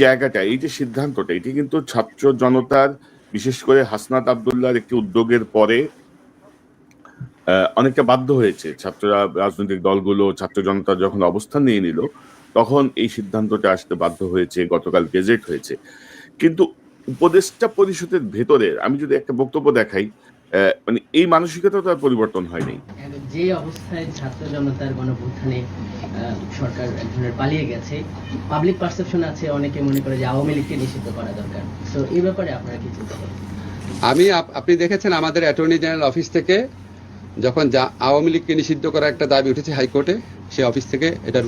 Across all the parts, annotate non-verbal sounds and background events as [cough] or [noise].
জায়গাটা, এই যে সিদ্ধান্তটা, এটি কিন্তু ছাত্র জনতার, বিশেষ করে হাসনাত আবদুল্লাহর একটি উদ্যোগের পরে অনেকটা বাধ্য হয়েছে। ছাত্ররা, রাজনৈতিক দলগুলো, ছাত্র জনতা যখন অবস্থান নিয়ে নিল, তখন এই সিদ্ধান্তটা আসতে বাধ্য হয়েছে, গতকাল গেজেট হয়েছে। কিন্তু উপদেষ্টা পরিষদের ভেতরে আমি যদি একটা বক্তব্য দেখাই মানে এই মানসিকতা তো আর পরিবর্তন হয়নি। যে অবস্থায় ছাত্র জনতার গণভ্যুত্থানে সরকার এক ধরনের পালিয়ে গেছে পাবলিক পারসেপশন আছে, অনেকে মনে করে যে আওয়ামী লীগকে নিষিদ্ধ করা দরকার। তো এই ব্যাপারে আপনারা কি চিন্তা করেন? আমি আপ- আপনি দেখেছেন আমাদের অ্যাটর্নি জেনারেল অফিস থেকে যখন যা, আওয়ামী লীগকে নিষিদ্ধ করার একটা দাবি উঠেছে হাইকোর্টে সেই অফিস থেকে এটার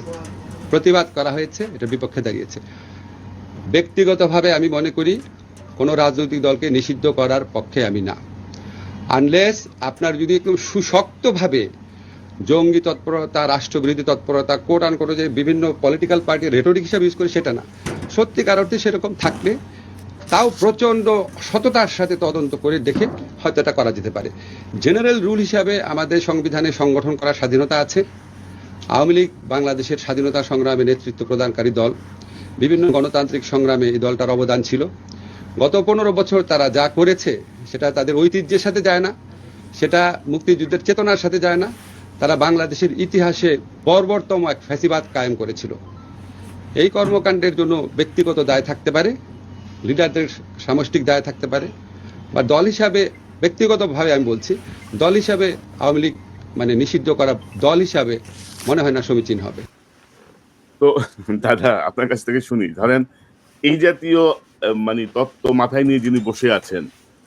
প্রতিবাদ করা হয়েছে, এটার বিপক্ষে দাঁড়িয়েছে। ব্যক্তিগতভাবে আমি মনে করি, কোনো রাজনৈতিক দলকে নিষিদ্ধ করার পক্ষে আমি না। আনলেস আপনার যদি একটু সুশক্তভাবে জঙ্গি তৎপরতা, রাষ্ট্রবিরোধী তৎপরতা কোট আন করে যে বিভিন্ন পলিটিক্যাল পার্টি রেটরিক হিসাবে ইউজ করে সেটা না। সত্যিকার অর্থে সেরকম থাকলে তাও প্রচণ্ড সততার সাথে তদন্ত করে দেখে হয়তো এটা করা যেতে পারে। জেনারেল রুল হিসাবে আমাদের সংবিধানে সংগঠন করার স্বাধীনতা আছে। আওয়ামী লীগ বাংলাদেশের স্বাধীনতা সংগ্রামে নেতৃত্ব প্রদানকারী দল। বিভিন্ন গণতান্ত্রিক সংগ্রামে এই দলটার অবদান ছিল। গত পনেরো বছর তারা যা করেছে, সেটা তাদের ঐতিহ্যের সাথে যায় না, সেটা মুক্তিযুদ্ধের চেতনার সাথে যায় না, তারা বাংলাদেশের ইতিহাসে বর্বরতম এক ফ্যাসিবাদ কায়েম করেছিল। এই কর্মকাণ্ডের জন্য ব্যক্তিগত দায় থাকতে পারে, লিডারদের সামষ্টিক দায় থাকতে পারে, বা দল হিসাবে, ব্যক্তিগতভাবে আমি বলছি, দল হিসাবে আওয়ামী লীগ মানে নিষিদ্ধ করা দল হিসাবে মনে হয় না সমীচীন হবে। তো দাদা, আপনার কাছ থেকে শুনি, ধরেন এই জাতীয় মানে তত্ত্ব মাথায় নিয়ে যিনি বসে আছেন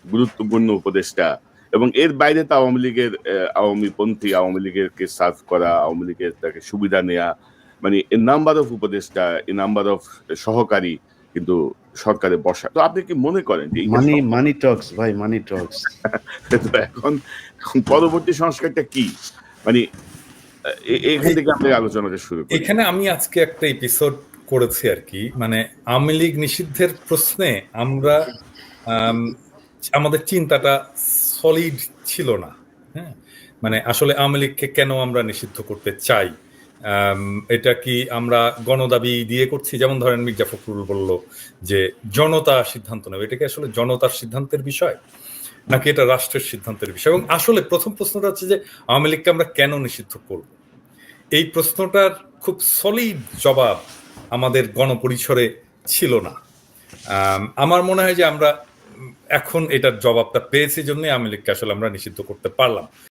গুরুত্বপূর্ণ উপদেষ্টা এবং এর বাইরে তো আওয়ামী লীগের আওয়ামী পন্থী আওয়ামী লীগের কে সার্ভ করা আওয়ামী লীগের তাকে সুবিধা নেয়া মানে এ নাম্বার অফ উপদেষ্টা এ নাম্বার অফ সহকারী কিন্তু সরকারে বসা। তো আপনি কি মনে করেন যে মানি মানি টক্স ভাই মানি টক্স [laughs] তো এখন পরবর্তী সংস্কারটা কি? মানে এখান থেকে আমরা আলোচনাটা শুরু এখানে আমি আজকে একটা এপিসোড করেছি আর কি। মানে আওয়ামী লীগ নিষিদ্ধের প্রশ্নে আমরা আমাদের চিন্তাটা সলিড ছিল না হ্যাঁ? মানে আসলে আওয়ামী লীগকে কেন আমরা নিষিদ্ধ করতে চাই? এটা কি আমরা গণদাবি দিয়ে করছি? যেমন ধরেন মির্জা ফখরুল বলল যে জনতা সিদ্ধান্ত নেবে। এটা কি আসলে জনতার সিদ্ধান্তের বিষয়? নাকি এটা রাষ্ট্রের সিদ্ধান্তের বিষয়? এবং আসলে প্রথম প্রশ্নটা হচ্ছে যে আওয়ামী লীগকে আমরা কেন নিষিদ্ধ করব? এই প্রশ্নটার খুব সলিড জবাব আমাদের গণপরিসরে ছিল না। আম, আমার মনে হয় যে আমরা এখন এটার জবাবটা পেয়েছি জন্যই আওয়ামী লীগকে আসলে আমরা নিষিদ্ধ করতে পারলাম।